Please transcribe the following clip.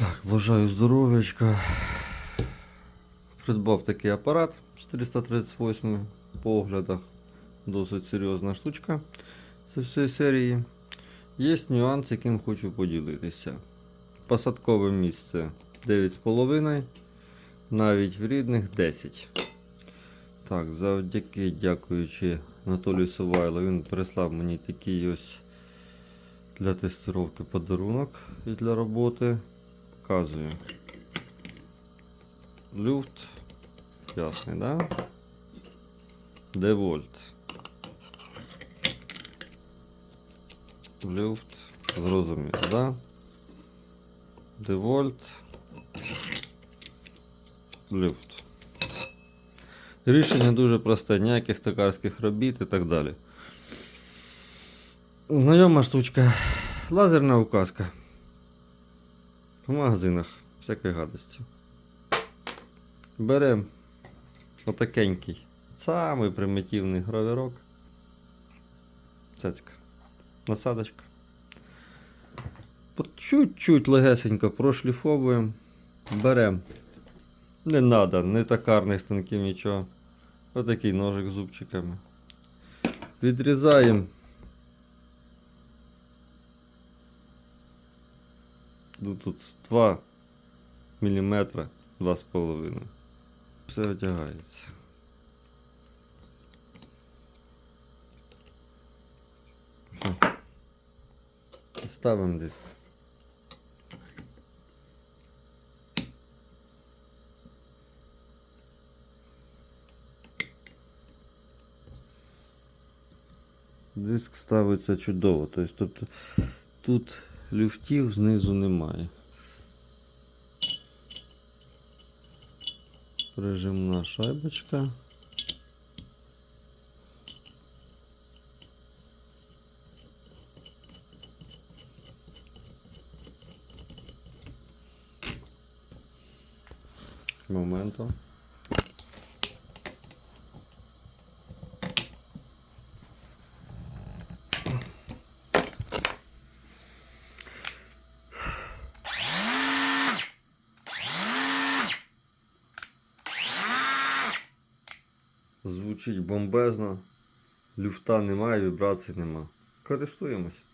Так, бажаю здоров'ячка. Придбав такий апарат 438 по оглядах. Досить серйозна штучка з всієї серії. Є нюанс, яким хочу поділитися. Посадкове місце 9,5, навіть в рідних 10. Так, завдяки, дякуючи Анатолію Сувайло, він прислав мені такий ось для тестировки подарунок і для роботи. Показую. Люфт. Ясний, да? Девольт. Люфт. Зрозуміло, да? Девольт. Люфт. Рішення дуже просте, ніяких токарських робіт і так далі. Знайома штучка. Лазерна указка. В магазинах всякої гадості. Беремо отакенький, самий примітивний гравірок. Цецька. Насадочка. Чуть-чуть легесенько прошліфовуємо. Беремо. Не треба, не токарних станків, нічого. Отакий ножик з зубчиками. Відрізаємо. Ну, тут 2 мм, 2,5. Все одягається. Все. Ставимо диск. Диск ставиться чудово. Тобто тут люфтів знизу немає. Прижимна шайбочка. Моменту. Звучить бомбезно. Люфта немає, вібрацій нема. Користуємось.